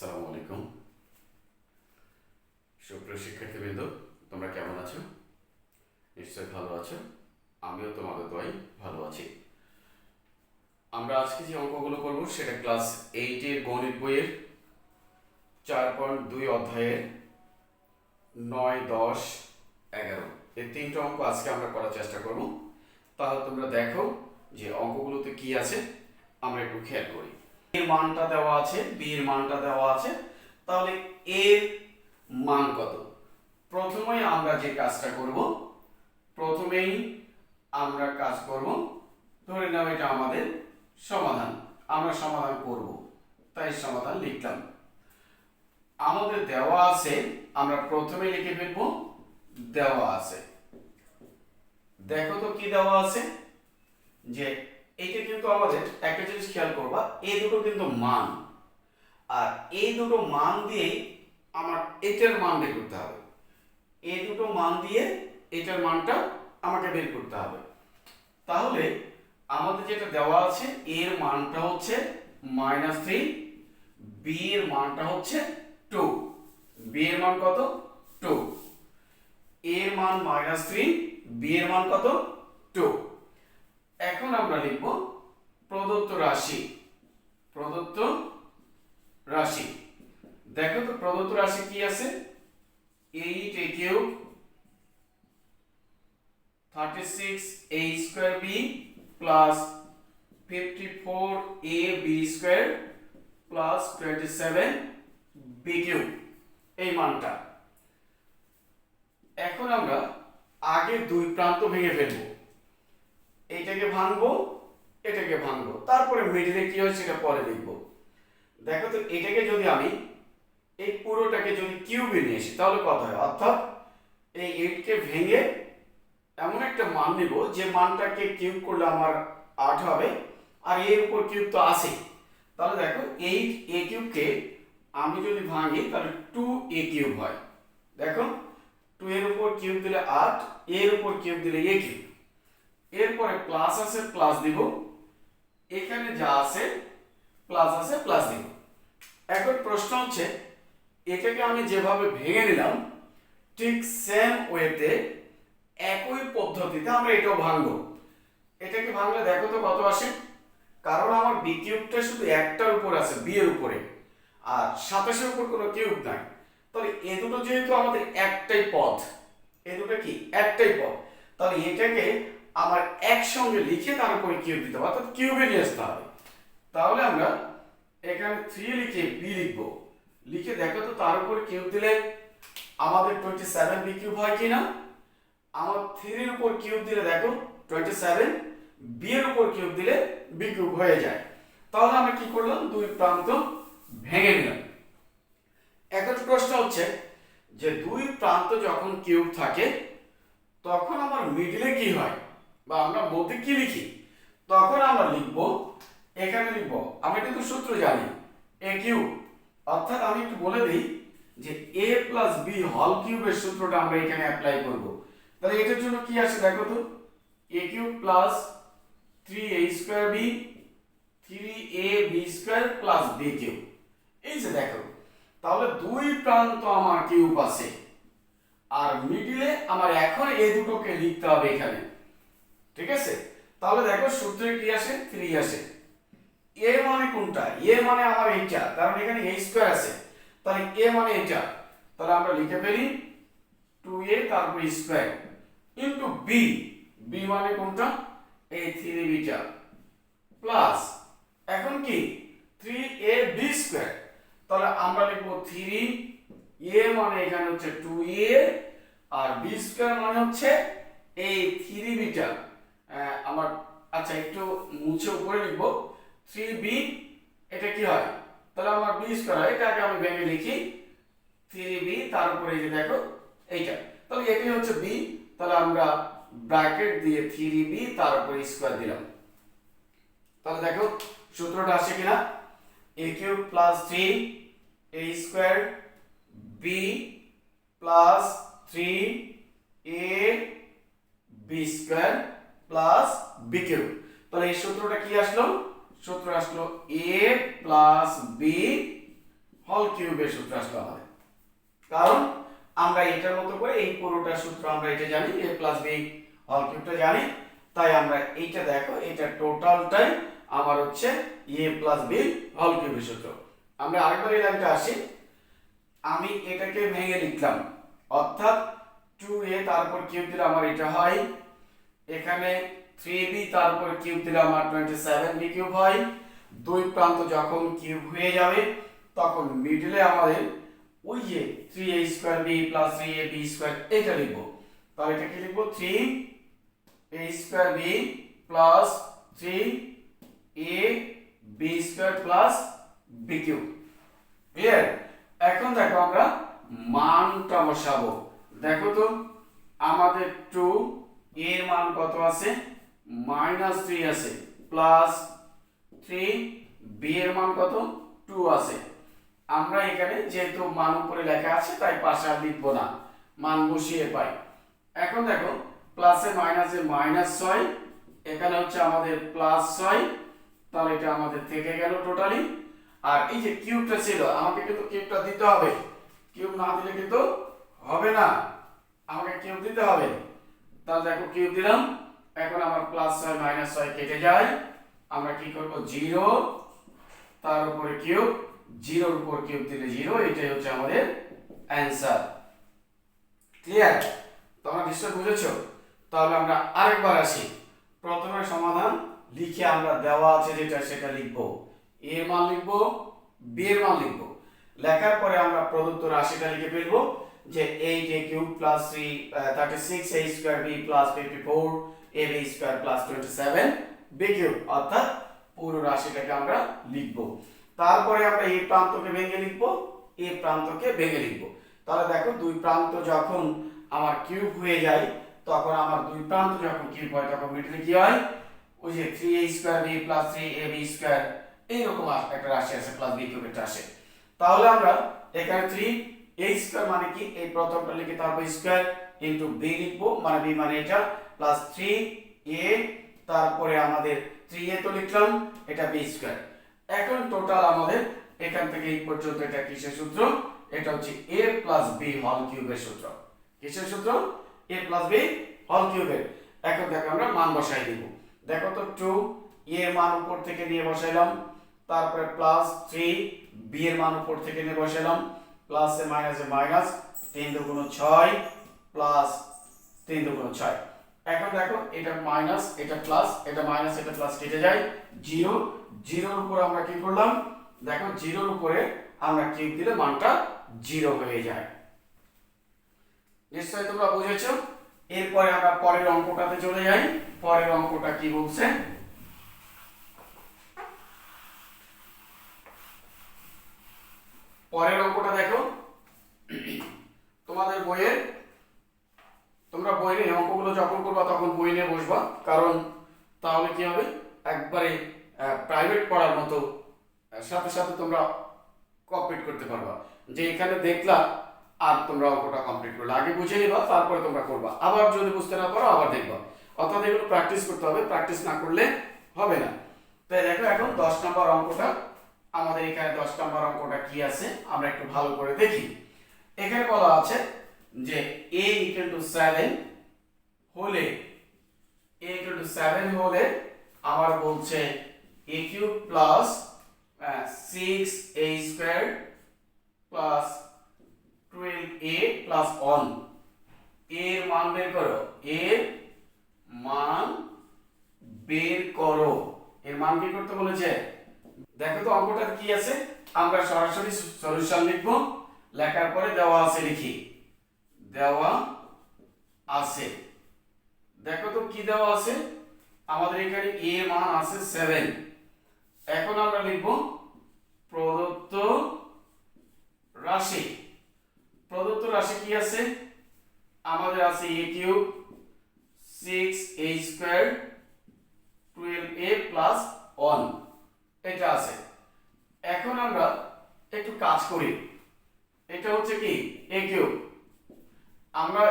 আসসালামু আলাইকুম। সুপ্রিয় শিক্ষার্থীবৃন্দ, তোমরা কেমন আছো? নিশ্চয়ই ভালো আছো। আমিও তোমাদের দোয়াই ভালো আছি। আমরা আজকে যে অঙ্কগুলো করব, সেটা ক্লাস এইটের গণিত বইয়ের চার পয়েন্ট দুই অধ্যায়ের নয়, দশ, এগারো। এই তিনটা অঙ্ক আজকে আমরা করার চেষ্টা করব। তাহলে তোমরা দেখো যে অঙ্কগুলোতে কি আছে, আমরা একটু খেয়াল করি। এর মানটা দেওয়া আছে বি এর মানটা দেওয়া আছে। তাহলে এর মান কত? প্রথমেই আমরা যে কাজটা করব, প্রথমেই আমরা কাজ করব, ধরে নাও এটা আমাদের সমাধান। আমরা সমাধান করব, তাই সমাধান লিখলাম। আমাদের দেওয়া আছে, আমরা প্রথমে লিখে ফেলব, দেওয়া আছে। দেখো তো কি দেওয়া আছে? যে এইটা কিন্তু আমাদের একটা জিনিস খেয়াল করবা, এই দুটো কিন্তু মান। আর এই দুটো মান দিয়েই আমার এটার মান বের করতে হবে। এই দুটো মান দিয়ে এটার মানটা আমাকে বের করতে হবে। তাহলে আমাদের যেটা দেওয়া আছে এর মানটা হচ্ছে মাইনাস থ্রি বি এর মানটা হচ্ছে টু বি এর মান কত? টু এর মান মাইনাস থ্রি বি এর মান কত? টু এখন আমরা লিখব প্রদত্ত রাশি। প্রদত্ত রাশি। দেখো তো, প্রদত্ত রাশি কি আছে? Eight a cube thirty six a square b plus fifty four a b square plus twenty seven b cube এই মানটা। এখন আমরা আগে দুই প্রান্ত ভেঙে ফেলব। এইটাকে ভাঙবো, এটাকে ভাঙবো। তারপরে মিডিলে কি হয় সেটা পরে দেখব। দেখো তো, এটাকে যদি আমি এই পুরোটাকে যদি কিউবে নিয়ে আসি, তাহলে কত হয়? অর্থাৎ এই এইটকে ভেঙে এমন একটা মান নিব, যে মানটাকে কিউব করলে আমার আট হবে, আর এর উপর কিউব তো আছে তাহলে দেখো এইট এ কিউবকে আমি যদি ভাঙি, তাহলে টু এ কিউব হয়। দেখো টু এর উপর কিউব দিলে আট, এর উপর কিউব দিলে এ কিউব এরপরে প্লাস আছে প্লাস দিব। এখানে যা আছে প্লাস আছে প্লাস দিব। এখন প্রশ্ন হচ্ছে, এটাকে আমি যেভাবে ভেঙে নিলাম, ঠিক সেম ওয়েতে একই পদ্ধতিতে আমরা এটাও ভাঙবো। এটাকে ভাঙলে দেখো তো কত আসে? কারণ আমার বি কিউবটা শুধু একটার উপর আছে বি এর উপরে। আর সাতাশের উপর কোনো কিউব নাই। তাহলে এ দুটো যেহেতু আমাদের একটাই পথ, এ দুটো কি? একটাই পথ। তাহলে এটাকে আমার একসঙ্গে লিখে তার উপরে কিউব দিতে হবে, অর্থাৎ কিউবে নিয়ে আসতে হবে। তাহলে আমরা এখানে থ্রি লিখে বি লিখব। লিখে দেখো তো তার উপরে কিউব দিলে আমাদের টোয়েন্টি সেভেন বি কিউব হয় কি না আমার থ্রির উপর কিউব দিলে দেখো টোয়েন্টি সেভেন বি এর উপর কিউব দিলে বি কিউব হয়ে যায়। তাহলে আমরা কি করলাম? দুই প্রান্ত ভেঙে নিলাম। এখন প্রশ্ন হচ্ছে যে দুই প্রান্ত যখন কিউব থাকে, তখন আমার মিডলে কি হয়? বা আমরা মধ্যে কি লিখি? তখন আমরা লিখব, এখানে লিখব, আমরা কিন্তু সূত্র জানি এ কিউব অর্থাৎ আমি একটু বলে দিই যে এ প্লাস বি হল কিউবের সূত্রটা আমরা এখানে অ্যাপ্লাই করব। তাহলে এটার জন্য কি আসে দেখো তো? A cube plus three a square b three a b square plus b cube এই যে দেখো, তাহলে দুই প্রান্ত আমার কিউব আছে, আর মিডিলে আমার এখন এই দুটোকে লিখতে হবে এখানে। ঠিক আছে? তাহলে দেখো সূত্রে কি আসে? থ্রি আসে। এ মানে কোনটা? এ মানে আমার এইটা। কারণ এখানে এ স্কোয়ার আছে। তাহলে এ মানে এটা। তাহলে আমরা লিখে ফেলি টু এ তারপর স্কোয়ার ইন্টু বি বি মানে কোনটা? এই থ্রি বিটা প্লাস এখন কি? থ্রি এ বি স্কোয়ার তাহলে আমরা লিখব থ্রি এ মানে এখানে হচ্ছে টু এ আর বি স্কোয়ার মানে হচ্ছে এই থ্রি বিটা আমার আচ্ছা একটু মুছে উপরে লিখব। থ্রি বি এটা কি হয়? তাহলে আমার বি স্কোয়ার হয়, এটাকে আমি ভেঙে লিখি। থ্রি বি তার উপরে এই যে দেখো, এইটা। তাহলে এটি হচ্ছে বি তাহলে আমরা ব্র্যাকেট দিয়ে থ্রি বি তার উপরে স্কোয়ার দিলাম। তাহলে দেখো, সূত্রটা আসে কিনা? A cube plus three a square b plus three a b square plus b cube তাহলে এই সূত্রটা কি আসলো? সূত্র আসলো এ প্লাস বি হল কিউবের সূত্র আসলো আমাদের। কারণ আমরা এটার মতো করে এই পুরোটা সূত্র আমরা এটা জানি এ প্লাস বি হল কিউবটা জানি। তাই আমরা এইটা দেখো, এটা টোটালটাই আমার হচ্ছে এ প্লাস বি হল কিউবের সূত্র। আমরা আরেকবার এই লাইনটা আসি। আমি এটাকে ভেঙে লিখলাম। অর্থাৎ টু এ তারপর কিউব দিলে আমার এটা হয় এখানে থ্রি বি তারপর কিউব দিলে আমার টোয়েন্টি সেভেন বি কিউব হয়। দুই প্রান্ত যখন কিউব হয়ে যাবে, তখন মিডলে আমাদের ওই যে three a square b plus three a b square এটা লিখব। তাহলে এটা কি লিখব three a square b plus three a b square plus b cube clear এখন দেখো আমরা মানটা বসাবো। দেখো তো, আমাদের টু এর মান কত আছে? মাইনাস থ্রি আছে প্লাস থ্রি বি এর মান কত? টু আছে। আমরা এখানে যেহেতু মান উপরে লেখা আছে, তাই পাশে আর লিখব না। মান বসিয়ে পাই। এখন দেখো প্লাসে মাইনাসে মাইনাস ছয়, এখানে হচ্ছে আমাদের প্লাস ছয়, তাহলে এটা আমাদের থেকে গেল টোটালি আর এই যে কিউবটা ছিল, আমাকে কিন্তু কিউবটা দিতে হবে। কিউব না দিলে কিন্তু হবে না। আমাকে কিউব দিতে হবে। তাহলে দেখো কিউব দিলাম? এখন আমার প্লাস ছয় মাইনাস ছয় কেটে যায়। আমরা কি করব? জিরো তার উপরে কিউব। জিরোর উপর কিউব দিলে জিরো এটাই হচ্ছে আমাদের অ্যান্সার ক্লিয়ার তোমরা নিশ্চয় বুঝেছ? তাহলে আমরা আরেকবার আসি। প্রথমে সমাধান লিখে আমরা দেওয়া আছে যেটা, সেটা লিখব। এ মান লিখব বি এর মান লিখব। লেখার পরে আমরা প্রদত্ত রাশিটা লিখে ফেলব। যে eight a cube plus three thirty six a square b plus fifty four a b square plus twenty seven b cube অর্থাৎ পুরো রাশিটাকে আমরা লিখব। তারপরে আমরা এই প্রান্তকে ভেঙে লিখব এই প্রান্তকে ভেঙে লিখব। তাহলে দেখো, দুই প্রান্ত যখন আমার কিউব হয়ে যায়, তখন আমার দুই প্রান্ত যখন কিউব হয়, তখন মিডলে কি হয়? ওই যে three a square b plus three a b square এইরকম একটা রাশি আছে প্লাস বি কিউব একটা আসে তাহলে আমরা এখানে থ্রি এ স্কোয়ার মানে কি? এই প্রথমটা লিখে তারপর স্কোয়ার ইন্টু বি লিখব মানে বি মানে এটা প্লাস থ্রি এ তারপরে আমাদের থ্রি এ তো লিখলাম, এটা বি স্কোয়ার এখন টোটাল আমাদের এখান থেকে এই পর্যন্ত এটা কিসের সূত্র? এটা হচ্ছে এ প্লাস বি হল কিউবের সূত্র। কিসের সূত্র? এ প্লাস বি হল কিউবের এখন দেখো আমরা মান বসাই দিব। দেখো তো টু এর মান উপর থেকে নিয়ে বসাইলাম, তারপরে প্লাস থ্রি বি এর মান উপর থেকে নিয়ে বসাইলাম। প্লাস মাইনাসে মাইনাস তিন দুগুণ ছয় প্লাস তিন দুগুণ ছয়। এখন দেখো, এটা মাইনাস এটা প্লাস এটা মাইনাস এটা প্লাস কেটে যায় জিরো। জিরোর উপর আমরা কি করলাম? দেখো, জিরোর উপরে আমরা কিউব দিলে মানটা জিরো হয়ে যায়। নিশ্চয়ই তোমরা বুঝেছ? এরপরে আমরা পরের অঙ্কটাতে চলে যাই। পরের অঙ্কটা কি বলছে? পরের অঙ্কটা দেখো। তোমাদের বইয়ের, তোমরা বই নিয়ে অঙ্কগুলো যখন করবা তখন বই নিয়ে বসবা। কারণ তাহলে কি হবে? একবারে প্রাইভেট পড়ার মতো সাথে সাথে তোমরা কমপ্লিট করতে পারবা। যে এখানে দেখলা, আর তোমরা অঙ্কটা কমপ্লিট করলে। আগে বুঝে নিবা, তারপরে তোমরা করবা। আবার যদি বুঝতে না পারো, আবার দেখবা। অর্থাৎ এগুলো প্র্যাকটিস করতে হবে। প্র্যাকটিস না করলে হবে না। তাই দেখো, এখন দশ নম্বর অঙ্কটা আমাদের এখানে দশ নম্বর অঙ্কটা কি আছে? আমরা একটু ভালো করে দেখি। এখানে বলা আছে যে a ইকুয়াল টু সেভেন হলে a ইকুয়াল টু সেভেন হলে আমার বলছে a cube plus six a square plus twelve a plus ওয়ানের মান বের করো। এর মান বের করো। এর মান বের করতে বলেছে? দেখো তো অঙ্কটা কি আছে? আমরা সরাসরি সলিউশন লিখব। লেখার পরে দেওয়া আছে লিখি। দেওয়া আছে। দেখো তো কি দেওয়া আছে? আমাদের এখানে এ মান আছে সেভেন এখন আমরা লিখব প্রদত্ত রাশি। প্রদত্ত রাশি কি আছে? আমাদের আছে a cube six a square twelve a plus one এটা আছে। এখন আমরা একটু কাজ করি। এটা হচ্ছে কি? এ কিউব আমরা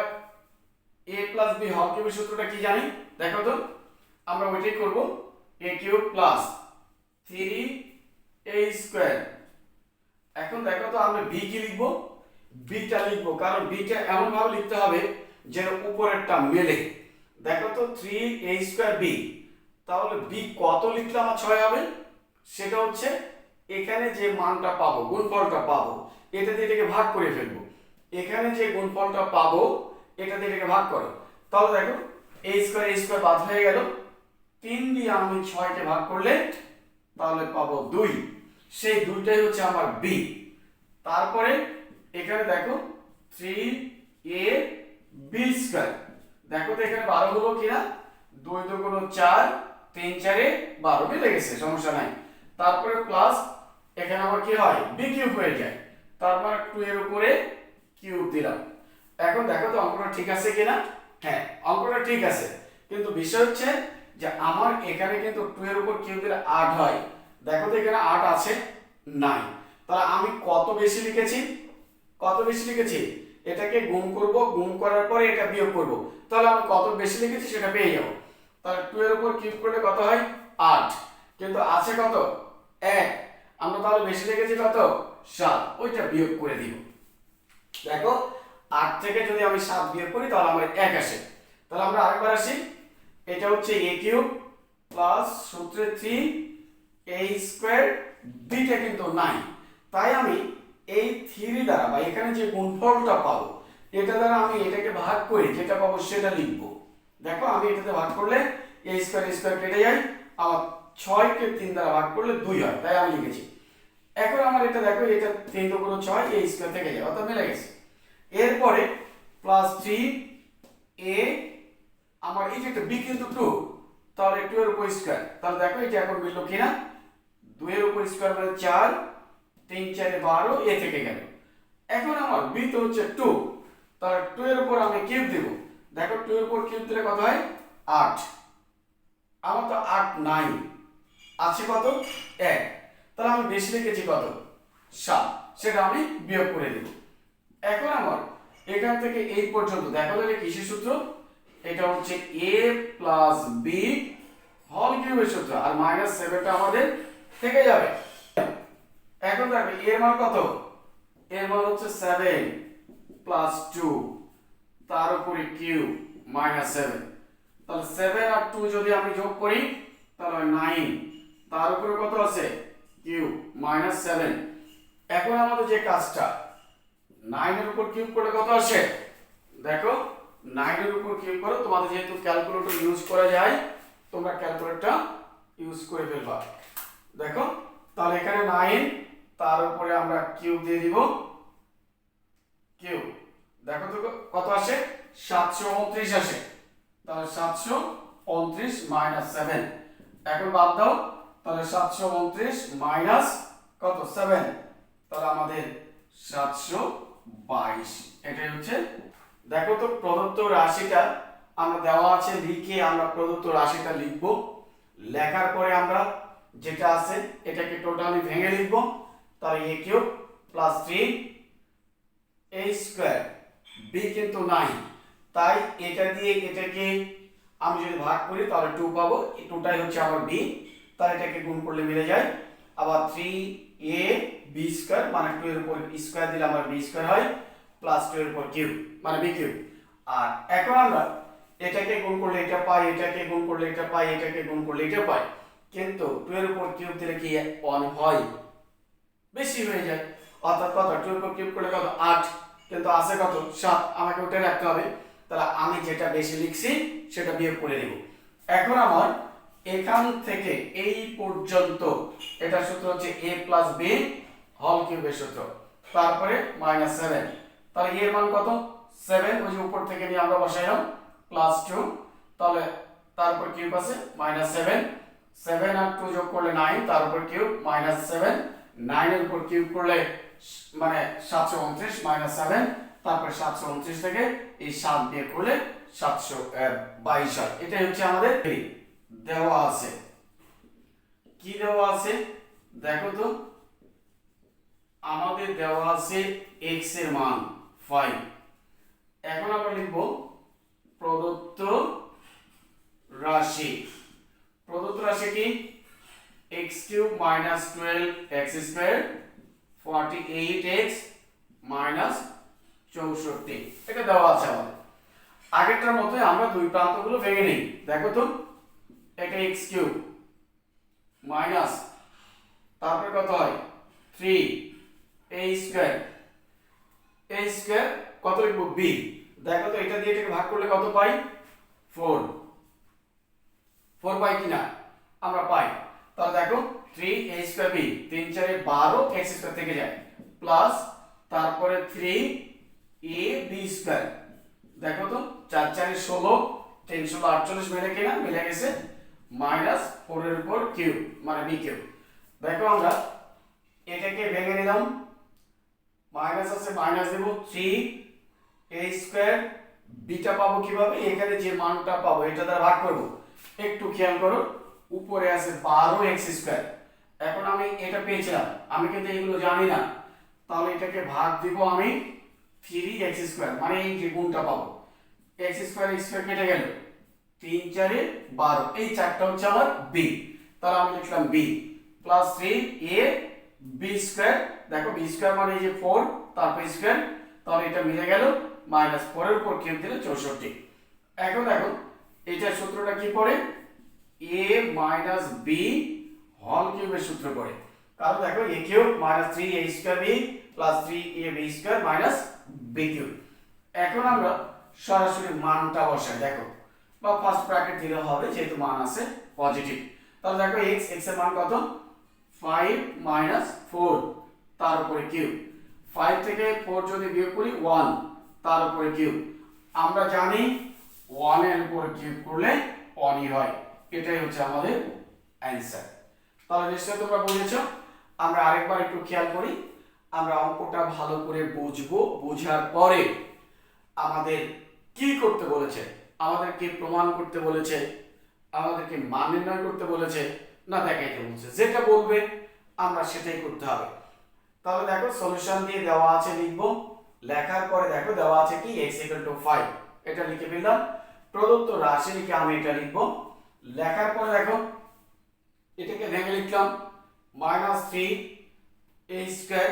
এ প্লাস বি হল কিউবের সূত্রটা কি জানি? দেখো তো। আমরা ওইটাই করব। A cube plus three a square এখন দেখো তো আমরা বি কি লিখব? বিটা লিখব। কারণ বিটা এমন ভাবে লিখতে হবে যেন উপরেরটা মেলে। দেখো তো থ্রি এ স্কোয়ার বি তাহলে বি কত লিখলে আমার ছয় হবে? সেটা হচ্ছে এখানে যে মানটা পাবো, গুণফলটা পাবো, এটা দিয়ে এটাকে ভাগ করে ফেলব। এখানে যে গুণফলটা পাবো, এটা দিয়ে এটাকে ভাগ করো। তাহলে দেখো এ স্কোয়ার এ স্কোয়ার বাদ হয়ে গেল। তিন দিয়ে আমি ছয়কে ভাগ করলে তাহলে পাবো দুই। সেই দুইটাই হচ্ছে আমার বি তারপরে এখানে দেখো থ্রি এ বি স্কোয়ার দেখো তো এখানে বারো হলো কিনা? দুই দুগুণ চার, তিন চারে বারো, মিলে গেছে, সমস্যা নাই। তারপরে প্লাস এখানে আবার কি হয়? বি কিউব হয়ে যায়। তারপর টু এর উপরে কিউব দিলাম। এখন দেখো তো অঙ্কটা ঠিক আছে কিনা? হ্যাঁ অঙ্কটা ঠিক আছে। কিন্তু বিষয় হচ্ছে যে আমার এখানে কিন্তু টু এর উপর কিউব দিলে আট হয়। দেখো তো এখানে আট আছে নাই তাহলে আমি কত বেশি লিখেছি? কত বেশি লিখেছি? এটাকে গুণ করব, গুণ করার পরে এটা বিয়োগ করব। তাহলে আমি কত বেশি লিখেছি সেটা পেয়ে যাব। তাহলে টু এর উপর কিউব করলে কত হয়? আট। কিন্তু আছে কত? এক, আমরা তাহলে বেশি লিখেছি কত? সাত। ওইটা বিয়োগ করে দিব। দেখো, আট থেকে যদি আমি সাত বিয়োগ করি, তাহলে আমার এক আসে। তাহলে আমরা আরেকবার আসি। এটা হচ্ছে এ কিউব প্লাস সূত্রে থ্রি এ স্কোয়ার বিটা কিন্তু নাই তাই আমি এই থ্রি দ্বারা বা এখানে যে গুণফলটা পাবো, এটা দ্বারা আমি এটাকে ভাগ করি যেটা পাবো সেটা লিখব। দেখো, আমি এটাতে ভাগ করলে এ স্কোয়ার স্কোয়ার কেটে যায়, আমার ছয়কে তিন দ্বারা ভাগ করলে দুই হয়, তাই আমি লিখেছি। এখন আমার এটা দেখো, এটা তিন দুগুণ ছয়, এ স্কোয়ার থেকে যায়, অর্থাৎ মিলে গেছে। এরপরে প্লাস থ্রি এ আমার এই যে একটা বি কিন্তু টু তাহলে টু এর উপর স্কোয়ার তাহলে দেখো, এটা এখন মিললো কিনা? দুইয়ের উপর স্কোয়ার মানে চার, তিন চারে বারো এ থেকে গেল। এখন আমার বি তো হচ্ছে টু তাহলে টু এর উপর আমি কিউব দেব। দেখো টু এর উপর কিউব দিলে কত হয়? আট। আমার তো আট নাই। আছে কত? এক। তাহলে আমি বেশি লিখেছি কত? সাত। সেটা আমি বিয়োগ করে দেব। এখন আমার এখান থেকে এই পর্যন্ত দেখো যাবে কিসের সূত্র? এটা হচ্ছে এ প্লাস বি হল কিউবের সূত্র। আর মাইনাস সেভেনটা আমাদের থেকে যাবে। এখন দেখবে এর মান কত? এর মান হচ্ছে সেভেন প্লাস টু তার উপরে কিউ মাইনাস সেভেন তাহলে সেভেন আর টু যদি আমি যোগ করি, তাহলে নাইন তার উপরে কত আছে? Cube, minus seven. এখন আমাদের যে কাজটা, নাইনের উপর কিউব করলে কত আসে? দেখো, নাইনের উপর কিউব করো, তোমাদের যেহেতু ক্যালকুলেটর ইউজ করা যায়, তোমরা ক্যালকুলেটরটা ইউজ করে ফেলবা। দেখো, তাহলে এখানে নাইন, তার উপরে আমরা কিউব দিয়ে দিব। কিউব, দেখো তো কত আসে? সাতশো উনত্রিশ আসে। তাহলে সাতশো উনত্রিশ মাইনাস সেভেন। এখন বাদ দাও তাহলে সাতশো উনত্রিশ মাইনাস কত? সেভেন তাহলে আমাদের সাতশো বাইশ। এটাই হচ্ছে, দেখো তো প্রদত্ত রাশিটা আমরা দেওয়া আছে লিখে আমরা প্রদত্ত রাশিটা লিখব। লেখার পরে আমরা যেটা আছে এটাকে টোটালি ভেঙে লিখব। তাহলে a cube plus three a square b কিন্তু নাই। তাই এটা দিয়ে এটাকে আমি যদি ভাগ করি তাহলে টু পাবো। এই টুটাই হচ্ছে আমার বি তাহলে এটাকে গুণ করলে মিলে যায়। আবার থ্রি এ বি স্কোয়ার মানে টু এর উপর স্কোয়ার দিলে আমার বি স্কোয়ার হয় প্লাস টু এর উপর কিউব মানে বি কিউব আর এখন আমরা এটাকে গুণ করলে এটা পাই, এটাকে গুণ করলে এটা পাই, এটাকে গুণ করলে এটা পাই। কিন্তু টু এর উপর কিউব দিলে কি ওয়ান হয়? বেশি হয়ে যায়। অর্থাৎ কত? টু এর উপর কিউব করলে কত? আট। কিন্তু আছে কত? সাত। আমাকে ওটা রাখতে হবে। তাহলে আমি যেটা বেশি লিখছি, সেটা বিয়োগ করে দেব এখন আমার এখান থেকে এই পর্যন্ত, এটা সূত্র হচ্ছে এ প্লাস বি হল কিউবের সূত্র। তারপরে মাইনাস সেভেন তাহলে এর মান কত? সেভেন ওই যে উপর থেকে নিয়ে আমরা বসাইলাম প্লাস টু তাহলে তারপর কিউব আছে মাইনাস সেভেন সেভেন আর টু যোগ করলে নাইন তার উপর কিউব মাইনাস সেভেন নাইনের উপর কিউব করলে মানে সাতশো উনত্রিশ মাইনাস সেভেন তারপর সাতশো উনত্রিশ থেকে এই সাত দিয়ে করলে সাতশো বাইশ হয়। এটাই হচ্ছে আমাদের দেওয়া আছে। কি দেওয়া আছে? দেখো তো। আমাদের দেওয়া আছে এক্সের মান ফাইভ এখন আমরা লিখব প্রদত্ত রাশি। প্রদত্ত রাশি কি? X cube minus twelve x square forty eight x minus চৌষট্টি। এটা দেওয়া আছে আমাদের। আগেরটার মতোই আমরা দুই প্রান্তগুলো ভেঙে নিই। দেখো তো। এটা এক্স কিউব, মাইনাস, তারপরে কত হয়? Three, a square a square কত লিখব? বি। দেখো তো, এটা দিয়ে এটাকে ভাগ করলে কত পাই? ফোর। ফোর পাই কিনা? আমরা পাই। তাহলে দেখো, থ্রি, এ স্কোয়ার, বি। তিন, চারে বারো, এক্স স্কোয়ার থেকে যায়। প্লাস তারপরে থ্রি, এ, বি স্কোয়ার। দেখো তো, চার, চারে ষোলো, তিন, ষোলো, আটচল্লিশ মেলে কিনা? মিলে গেছে মাইনাস ফোরের উপর কিউব মানে বি কিউব। দেখো আমরা এটাকে ভেঙে নিলাম। মাইনাস আছে, মাইনাস দেব থ্রি এ স্কোয়ার। বিটা পাবো কীভাবে? এখানে যে মানটা পাবো, এটা দ্বারা ভাগ করব। একটু খেয়াল করো, উপরে আছে বারো এক্স স্কোয়ার। এখন আমি এটা পেয়েছিলাম, আমি কিন্তু এগুলো জানি না। তাহলে এটাকে ভাগ দিব আমি থ্রি এক্স স্কোয়ার মানে এই যে গুণটা পাবো। এক্স স্কোয়ার স্কোয়ার কেটে গেল। তিন, চারে বারো। এই চারটা হচ্ছে আমার বি তাহলে আমি লিখলাম b plus three a b square দেখো বি স্কোয়ার মানে এই যে ফোর তারপর স্কোয়ার তাহলে এটা মিলে গেল মাইনাস ফোরের উপর কিউব দিলে চৌষট্টি। এখন দেখো, এটার সূত্রটা কি পড়ে? এ মাইনাস বি হল কিউবের সূত্র পড়ে। কারণ দেখো a cube minus three a square b plus three a b square minus b cube এখন আমরা সরাসরি মানটা বসাই, দেখো। বা ফার্স্ট ব্র্যাকেট দিলে হবে, যেহেতু মান আছে পজিটিভ তাহলে দেখো এক্স এক্সের মান কত? ফাইভ মাইনাস ফোর তার উপরে কিউব ফাইভ থেকে ফোর যদি বিয়োগ করি ওয়ান তার উপরে কিউব আমরা জানি ওয়ানের উপর কিউব করলে ওয়ানই হয়। এটাই হচ্ছে আমাদের অ্যান্সার তাহলে নিশ্চয়ই তোমরা বুঝেছ। আমরা আরেকবার একটু খেয়াল করি। আমরা অঙ্কটা ভালো করে বুঝব, বোঝার পরে আমাদের কি করতে বলেছে? আমাদেরকে প্রমাণ করতে বলেছে, আমাদেরকে মান নির্ণয় করতে বলেছে, না দেখাইতে বলছে। যেটা বলবে, আমরা সেটাই করতে হবে। তাহলে দেখো সলিউশন দিয়ে দেওয়া আছে লিখব। লেখার পরে দেখো, দেওয়া আছে কি? x টু 5 এটা লিখে ফেললাম। প্রদত্ত রাশি লিখে আমি এটা লিখব। লেখার পরে দেখো, এটাকে ভেঙে লিখলাম। মাইনাস থ্রি এ স্কোয়ার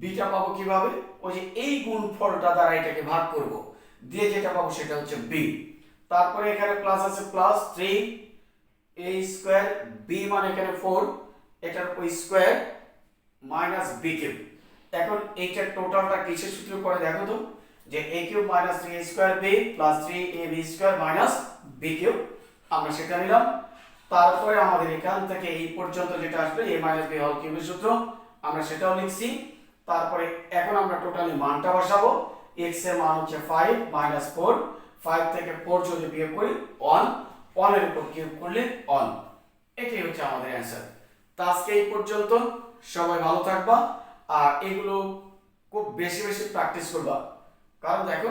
বিটা পাবো কীভাবে? ওই যে এই গুণফলটা দ্বারা এটাকে ভাগ করব। দিয়ে যেটা পাবো সেটা হচ্ছে বি তারপরে এখানে প্লাস আছে plus three a square b মানে এখানে ফোর এটার ওই স্কোয়ার মাইনাস বি কিউব এখন এইটার টোটালটা কিসের সূত্র করে দেখো তো? যে a cube minus three a square b plus three a b square minus b cube আমরা সেটা নিলাম। তারপরে আমাদের এখান থেকে এই পর্যন্ত যেটা আসবে এ মাইনাস বি হল কিউবের সূত্র, আমরা সেটাও লিখছি। তারপরে এখন আমরা টোটালি মানটা বসাবো। এক্সের মান হচ্ছে ফাইভ মাইনাস ফোর ফাইভ থেকে ফোর যদি বিয়োগ করি ওয়ান ওয়ানের উপর কিউব করলে ওয়ান এটাই হচ্ছে আমাদের অ্যান্সার তো আজকে এই পর্যন্ত, সবাই ভালো থাকবা, আর এগুলো খুব বেশি বেশি প্র্যাকটিস করবা। কারণ দেখো,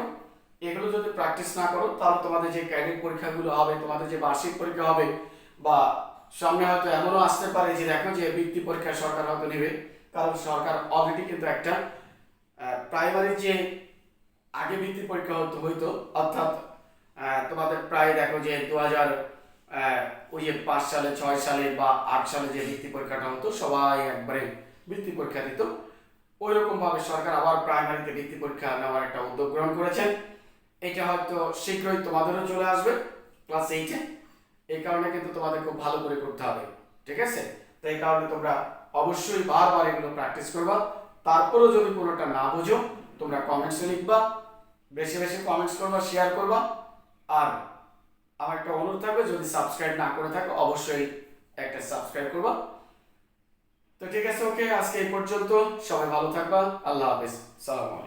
এগুলো যদি প্র্যাকটিস না করো, তাহলে তোমাদের যে ক্যাডেট পরীক্ষাগুলো হবে, তোমাদের যে বার্ষিক পরীক্ষা হবে, বা সামনে হয়তো এমনও আসতে পারে যে দেখো যে বৃত্তি পরীক্ষা সরকার হয়তো নেবে। কারণ সরকার অলরেডি কিন্তু একটা প্রাইমারি যে আগে বৃত্তি পরীক্ষা হতো, হইতো। অর্থাৎ তোমাদের প্রায় দেখো যে দু হাজার ওই যে পাঁচ সালে, ছয় সালে বা আট সালে যে বৃত্তি পরীক্ষাটা হতো, সবাই একবারে বৃত্তি পরীক্ষা দিত। ওই রকম ভাবে সরকার আবার প্রাইমারিতে বৃত্তি পরীক্ষা নেওয়ার একটা উদ্যোগ গ্রহণ করেছেন এটা হয়তো শীঘ্রই তোমাদেরও চলে আসবে, ক্লাস এইটে এই কারণে কিন্তু তোমাদের খুব ভালো করে করতে হবে, ঠিক আছে? তো এই কারণে তোমরা অবশ্যই বারবার এগুলো প্র্যাকটিস করবা। তারপরেও যদি কোনোটা না বুঝো, তোমরা কমেন্টসে লিখবা। বেশি বেশি কমেন্টস করবা শেয়ার করবা। আর আমার একটা অনুরোধ থাকবে, যদি সাবস্ক্রাইব না করে থাকো, অবশ্যই একটা সাবস্ক্রাইব করবা। তো ঠিক আছে ওকে আজকে এই পর্যন্ত। সবাই ভালো থাকবা। আল্লাহ হাফেজ। সালাম